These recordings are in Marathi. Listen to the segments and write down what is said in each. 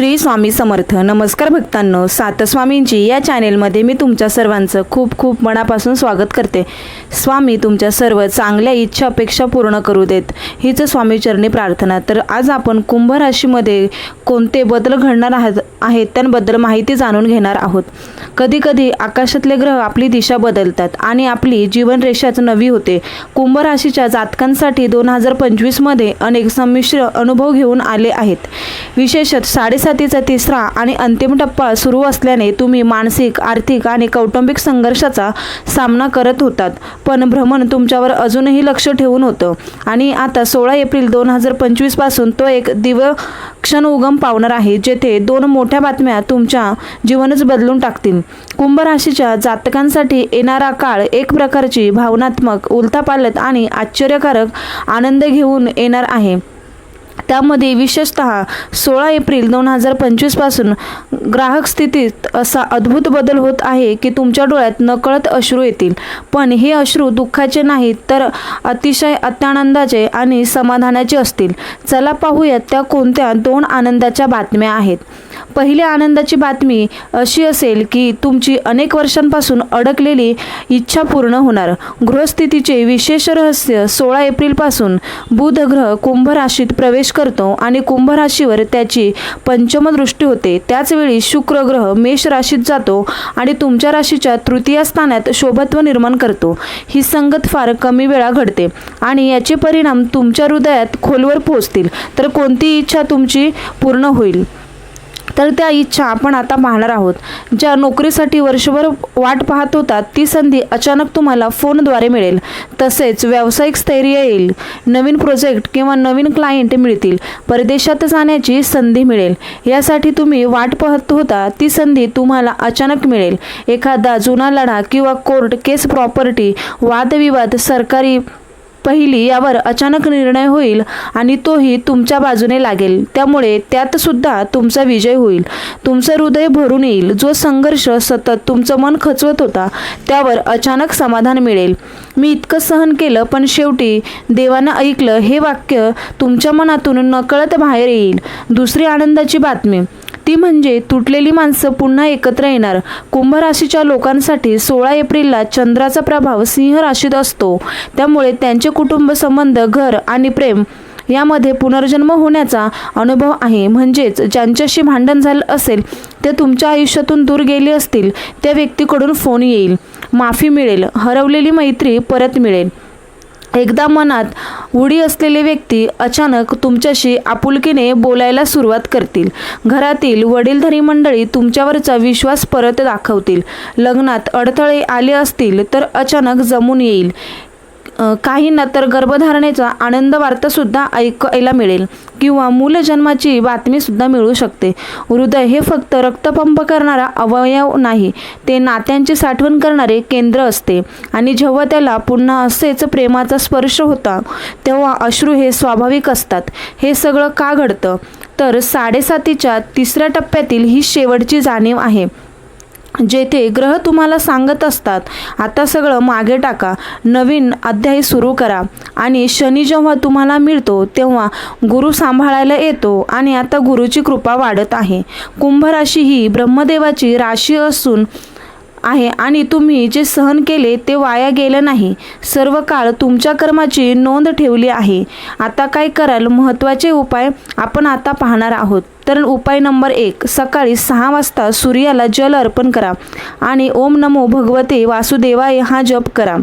श्री स्वामी समर्थ. नमस्कार भक्तांनो सातस्वामींची या चॅनेलमध्ये मी तुमच्या सर्वांचं खूप खूप मनापासून स्वागत करते. स्वामी तुमच्या सर्व चांगल्या इच्छा अपेक्षा पूर्ण करू देत. हीच स्वामीचरणी प्रार्थना. तर आज आपण कुंभ राशीमध्ये कोणते बदल घडणार आहेत आहेत त्यांबद्दल माहिती जाणून घेणार आहोत. कधीकधी आकाशातले ग्रह आपली दिशा बदलतात आणि आपली जीवनरेषाच नवी होते. कुंभ राशीच्या जातकांसाठी दोन हजार पंचवीसमध्ये अनेक संमिश्र अनुभव घेऊन आले आहेत. विशेषत साडेसातीचा तिसरा आणि अंतिम टप्पा सुरू असल्याने तुम्ही मानसिक आर्थिक आणि कौटुंबिक संघर्षाचा सामना करत होतात. पण भ्रमण तुमच्यावर अजूनही लक्ष ठेवून होतं. आणि आता सोळा एप्रिल दोन हजार पंचवीसपासून तो एक दिव क्षण उगम पावणार आहे जेथे दोन मोठ्या बातम्या तुमच्या जीवनच बदलून टाकतील. कुंभ राशीच्या जातकांसाठी येणारा काळ एक प्रकारची भावनात्मक उलथापालत आणि आश्चर्यकारक आनंद घेऊन येणार आहे. त्यामध्ये विशेषतः सोळा एप्रिल दोन हजार पंचवीसपासून ग्राहक स्थितीत असा अद्भुत बदल होत आहे की तुमच्या डोळ्यात नकळत अश्रू येतील. पण हे अश्रू दुःखाचे नाहीत तर अतिशय अत्यानंदाचे आणि समाधानाचे असतील. चला पाहूयात त्या कोणत्या दोन आनंदाच्या बातम्या आहेत. पहिली आनंदाची बातमी अशी असेल की तुमची अनेक वर्षांपासून अडकलेली इच्छा पूर्ण होणार. गृहस्थितीचे विशेष रहस्य सोळा एप्रिलपासून बुध ग्रह कुंभ राशीत प्रवेश करतो आणि कुंभ राशीवर त्याची पंचमदृष्टी होते. त्याचवेळी शुक्र ग्रह मेष राशीत जातो आणि तुमच्या राशीच्या तृतीय स्थानात शोभत्व निर्माण करतो. ही संगत फार कमी वेळा घडते आणि याचे परिणाम तुमच्या हृदयात खोलवर पोहोचतील. तर कोणती इच्छा तुमची पूर्ण होईल. तर त्या इच्छा आपण आता पाहणार आहोत. ज्या नोकरीसाठी वर्षभर वाट पाहत होता ती संधी अचानक तुम्हाला फोनद्वारे मिळेल. तसेच व्यावसायिक स्थैर्य येईल. नवीन प्रोजेक्ट किंवा नवीन क्लायंट मिळतील. परदेशात जाण्याची संधी मिळेल. यासाठी तुम्ही वाट पाहत होता ती संधी तुम्हाला अचानक मिळेल. एखादा जुना लढा किंवा कोर्ट केस प्रॉपर्टी वादविवाद सरकारी पहिली यावर अचानक निर्णय होईल आणि तोही तुमच्या बाजूने लागेल. त्यामुळे त्यात सुद्धा तुमचा विजय होईल. तुमचं हृदय भरून येईल. जो संघर्ष सतत तुमचं मन खचवत होता त्यावर अचानक समाधान मिळेल. मी इतकं सहन केलं पण शेवटी देवानं ऐकलं हे वाक्य तुमच्या मनातून नकळत बाहेर येईल. दुसरी आनंदाची बातमी. ती म्हणजे तुटलेली माणसं पुन्हा एकत्र येणार. कुंभ राशीच्या लोकांसाठी सोळा एप्रिलला चंद्राचा प्रभाव सिंह राशीत असतो. त्यामुळे त्यांचे कुटुंब संबंध घर आणि प्रेम यामध्ये पुनर्जन्म होण्याचा अनुभव आहे. म्हणजेच ज्यांच्याशी भांडण झालं असेल ते तुमच्या आयुष्यातून दूर गेले असतील त्या व्यक्तीकडून फोन येईल. माफी मिळेल. हरवलेली मैत्री परत मिळेल. एकदा मनात उडी असलेले व्यक्ती अचानक तुमच्याशी आपुलकीने बोलायला सुरुवात करतील. घरातील वडीलधारी मंडळी तुमच्यावरचा विश्वास परत दाखवतील. लग्नात अडथळे आले असतील तर अचानक जमून येईल. काहींना तर गर्भधारणेचा आनंद वार्तासुद्धा ऐकायला मिळेल. किंवा मूलजन्माची बातमीसुद्धा मिळू शकते. हृदय हे फक्त रक्तपंप करणारा अवयव नाही ते नात्यांची साठवण करणारे केंद्र असते. आणि जेव्हा त्याला पुन्हा असेच प्रेमाचा स्पर्श होता तेव्हा अश्रू हे स्वाभाविक असतात. हे सगळं का घडतं? तर साडेसातीच्या तिसऱ्या टप्प्यातील ही शेवटची जाणीव आहे. जेथे ग्रह तुम्हाला सांगत असतात आता सगळं मागे टाका. नवीन अध्याय सुरू करा. आणि शनी जेव्हा तुम्हाला मिळतो तेव्हा गुरु सांभाळायला येतो आणि आता गुरुची कृपा वाढत आहे. कुंभ राशी ही ब्रह्मदेवाची राशी असून आहे आणि तुम्ही जे सहन केले ते वाया गेलं नाही. सर्व काळ तुमच्या कर्माची नोंद ठेवली आहे. आता काय कराल? महत्त्वाचे उपाय आपण आता पाहणार आहोत. तर उपाय नंबर एक सकाळी सहा वाजता सूर्याला जल अर्पण करा आणि ओम नमो भगवते वासुदेवाय हा जप करा.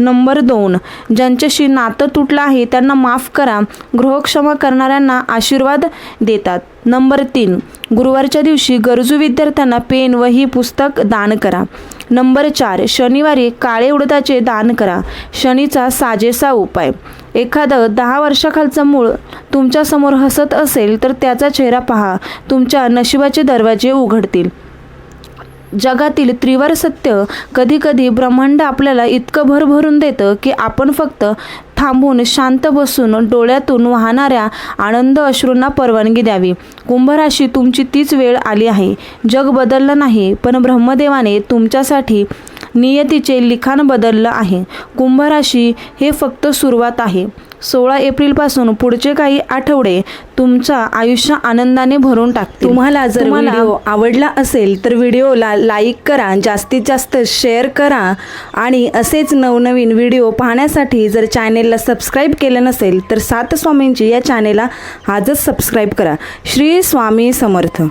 नंबर दोन. ज्यांच्याशी नातं तुटलं आहे त्यांना माफ करा. गृहक्षमा करणाऱ्यांना आशीर्वाद देतात. नंबर तीन. गुरुवारच्या दिवशी गरजू विद्यार्थ्यांना पेन व ही पुस्तक दान करा. नंबर चार. शनिवारी काळे उडदाचे दान करा. शनीचा साजेसा उपाय. एखादं दहा वर्षाखालचं मूळ तुमच्यासमोर हसत असेल तर त्याचा चेहरा पहा. तुमच्या नशिबाचे दरवाजे उघडतील. जगातील त्रिवार सत्य कधीकधी ब्रह्मांड आपल्याला इतकं भरभरून देतं की आपण फक्त थांबून शांत बसून डोळ्यातून वाहणाऱ्या आनंद अश्रूंना परवानगी द्यावी. कुंभराशी तुमची तीच वेळ आली आहे. जग बदललं नाही पण ब्रह्मदेवाने तुमच्यासाठी नियतीचे लिखाण बदललं आहे. कुंभ राशी हे फक्त सुरुवात आहे. सोळा एप्रिलपासून पुढचे काही आठवडे तुमचं आयुष्य आनंदाने भरून टाकतील. तुम्हाला जर व्हिडिओ आवडला असेल तर व्हिडिओला लाईक करा जास्तीत जास्त शेअर करा आणि असेच नवनवीन व्हिडिओ पाहण्यासाठी जर चॅनेलला सबस्क्राईब केलं नसेल तर सात स्वामींची या चॅनेलला आजच सबस्क्राईब करा. श्री स्वामी समर्थ.